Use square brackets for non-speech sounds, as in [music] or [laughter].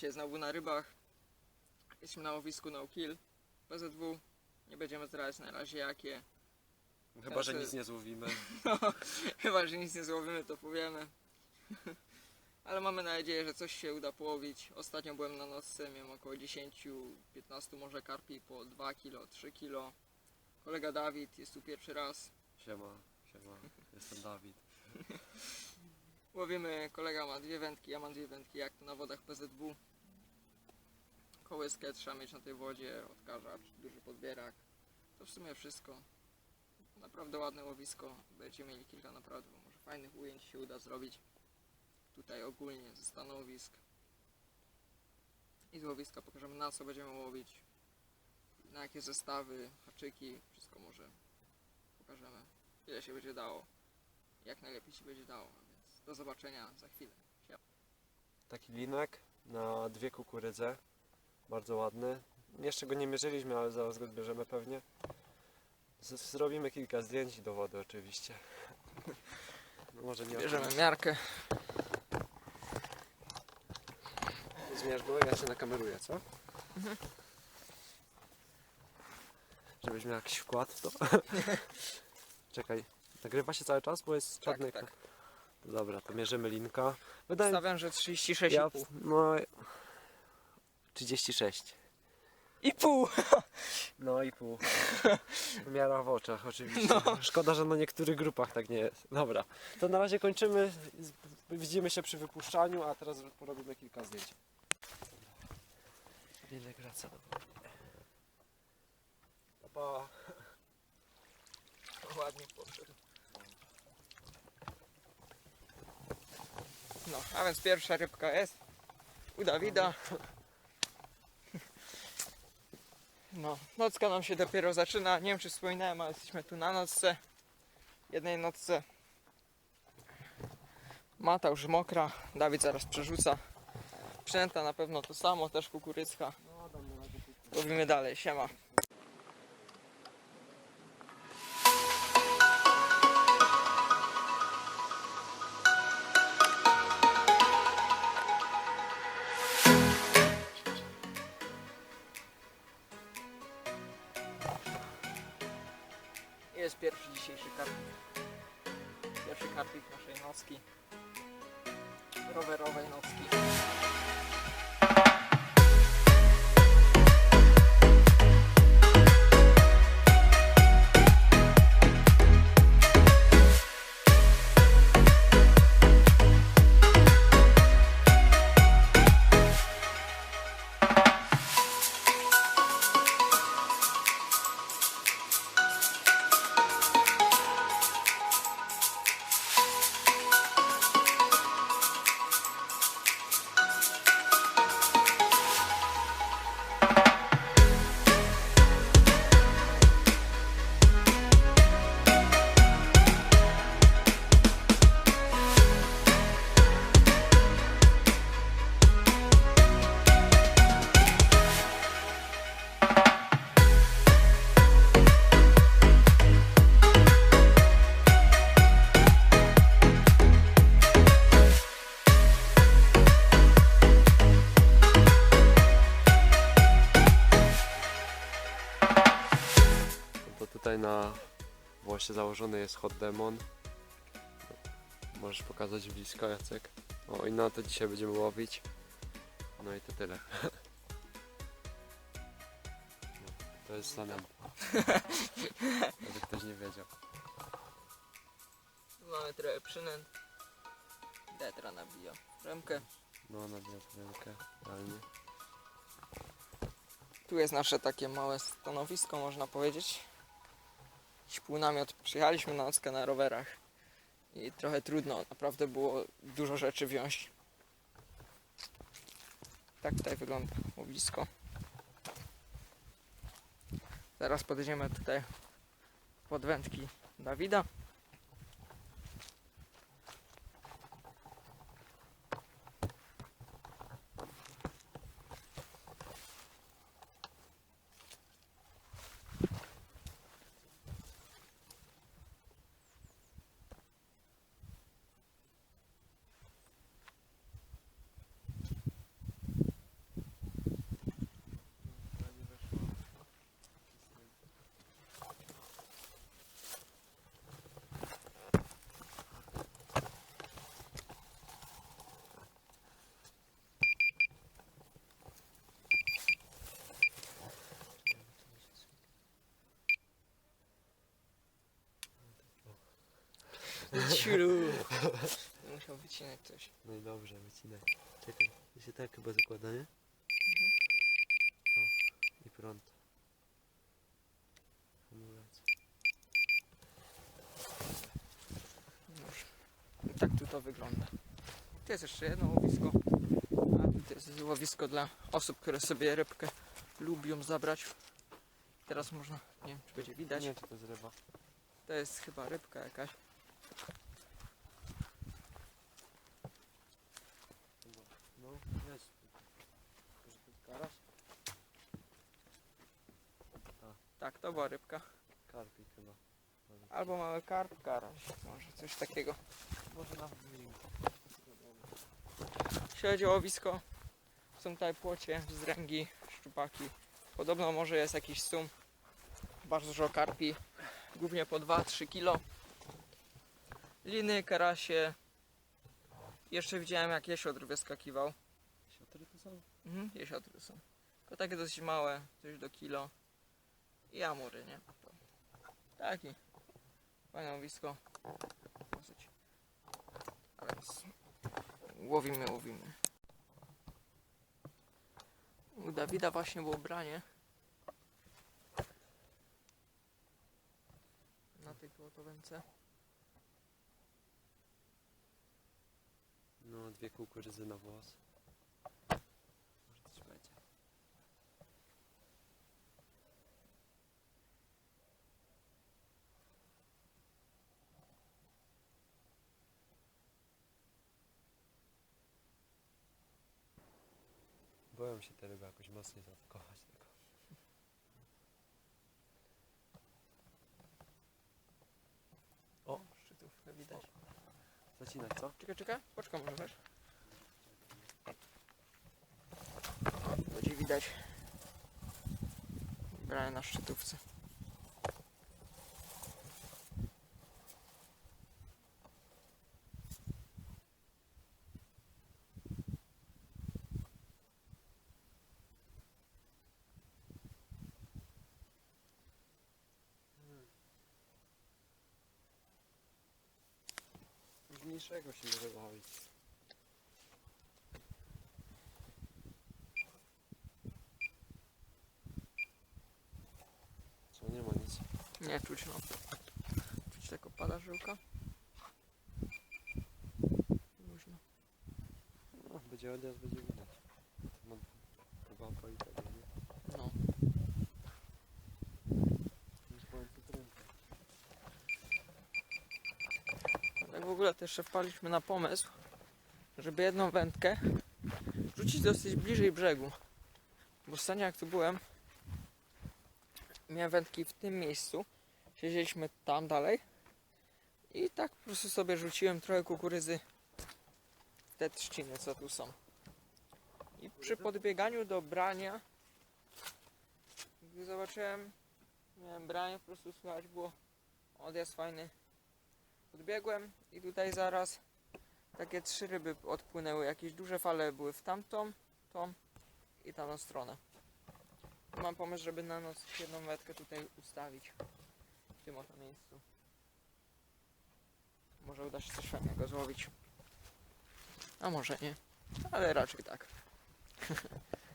Dzisiaj znowu na rybach. Jesteśmy na łowisku No Kill. PZW. Nie będziemy zdradzać na razie jakie. Chyba, że nic nie złowimy. [laughs] Chyba, że nic nie złowimy, to powiemy. [laughs] Ale mamy nadzieję, że coś się uda połowić. Ostatnio byłem na nocce, miałem około 10-15 może karpi po 2 kg, 3 kg. Kolega Dawid jest tu pierwszy raz. Siema, siema, jestem Dawid. [laughs] Łowimy, kolega ma dwie wędki, ja mam dwie wędki, jak to na wodach PZW. Kołyskę trzeba mieć na tej wodzie, odkażacz, duży podbierak. To w sumie wszystko. Naprawdę ładne łowisko. Będziecie mieli kilka naprawdę może fajnych ujęć się uda zrobić. Tutaj ogólnie ze stanowisk. I z łowiska pokażemy na co będziemy łowić. Na jakie zestawy, haczyki, wszystko może pokażemy. Ile się będzie dało. Jak najlepiej się będzie dało. Więc do zobaczenia za chwilę. Taki linek na dwie kukurydze. Bardzo ładny. Jeszcze go nie mierzyliśmy, ale zaraz go zbierzemy pewnie. Z- Zrobimy kilka zdjęć do wody oczywiście. [laughs] No może nie Bierzemy miarkę. Zmierz go, ja się nakameruję, co? Żebyś miał jakiś wkład w to. [laughs] Czekaj, nagrywa się cały czas, bo jest Tak, czarny tak. Dobra, to mierzymy linka. Wydaje Stawiam, że 36,5. ja, no 36. I pół. [laughs] No i pół. Miara w oczach oczywiście. Szkoda, że na niektórych grupach tak nie jest. Dobra, to na razie kończymy. Widzimy się przy wypuszczaniu, a teraz porobimy kilka zdjęć. Linek wraca do. Pa. Ładnie podszedł. No, a więc pierwsza rybka jest u Dawida. No, nocka nam się dopiero zaczyna. Nie wiem czy wspominałem, ale jesteśmy tu na nocce. Jednej nocce. Mata już mokra. Dawid zaraz przerzuca. Przynęta na pewno to samo, też kukurydzka. Łowimy dalej, siema. Dzisiejszy karpik. Pierwszy karpik naszej nocki. Rowerowej nocki. Tutaj na włosie założony jest hot demon. Możesz pokazać blisko Jacek. O i na to dzisiaj będziemy łowić. No i to tyle. [laughs] To jest zanęta. [laughs] Żeby ktoś nie wiedział. Mamy trochę przynęt. Detra nabija remkę. No na rękę, realnie. Tu jest nasze takie małe stanowisko, można powiedzieć. Jakiś półnamiot. Przyjechaliśmy na nockę na rowerach. I trochę trudno, naprawdę było dużo rzeczy wziąć. Tak tutaj wygląda łowisko. Zaraz podejdziemy tutaj pod wędki Dawida. Ślub. Musiał wycinać coś. No i dobrze, wycinaj. Czekaj, to się tak chyba zakłada, nie? O, i prąd. Hamulec. Już. I tak tu to wygląda. Tu jest jeszcze jedno łowisko. A tu jest łowisko dla osób, które sobie rybkę lubią zabrać. Teraz można, nie wiem czy będzie widać. Nie czy to jest ryba. To jest chyba rybka jakaś. Chyba. No, jest. Może karaś? Tak, to była rybka. Karpik chyba. Albo mały karp, karaś. Może coś takiego. Może nawet nie Jeśli chodzi o łowisko, są tutaj płocie, zręgi, szczupaki. Podobno może jest jakiś sum. Bardzo dużo karpi, głównie po 2-3 kilo. Liny, karasie. Jeszcze widziałem jak jesiotr wyskakiwał. Siotry to są? Mhm, jesiotry są. Tylko takie dosyć małe, coś do kilo. I amury, nie? To taki. Fajne łowisko. Dosyć. A więc łowimy, łowimy. U Dawida właśnie było branie. Na tej złotowęce. Dwie kukurydzy na włos. Może coś będzie. Boję się te ryby jakoś mocniej zaatakować tego. O, szczytówkę widać. Zacinać, co? Czekaj, czekaj, poczekaj może wiesz. Będzie widać branie na szczytówce. Mniejszego się może bawić. Co, nie ma nic. Nie czuć no. Czuć tak opada żyłka. Luźno. No, będzie odjazd, będzie widać. Mam kebaba i tego, nie? No. Już powiem co trękę. Tak w ogóle też jeszcze wpadliśmy na pomysł, żeby jedną wędkę rzucić dosyć bliżej brzegu. Bo ostatnio jak tu byłem, miałem wędki w tym miejscu, siedzieliśmy tam dalej i tak po prostu sobie rzuciłem trochę kukurydzy w te trzciny, co tu są. I przy podbieganiu do brania, gdy zobaczyłem, miałem branie, po prostu słychać było odjazd fajny Podbiegłem i tutaj zaraz takie trzy ryby odpłynęły. Jakieś duże fale były w tamtą, tą i tamtą stronę. Mam pomysł, żeby na noc jedną wędkę tutaj ustawić. W tym oto miejscu. Może uda się coś fajnego złowić. A może nie. Ale raczej tak. [laughs]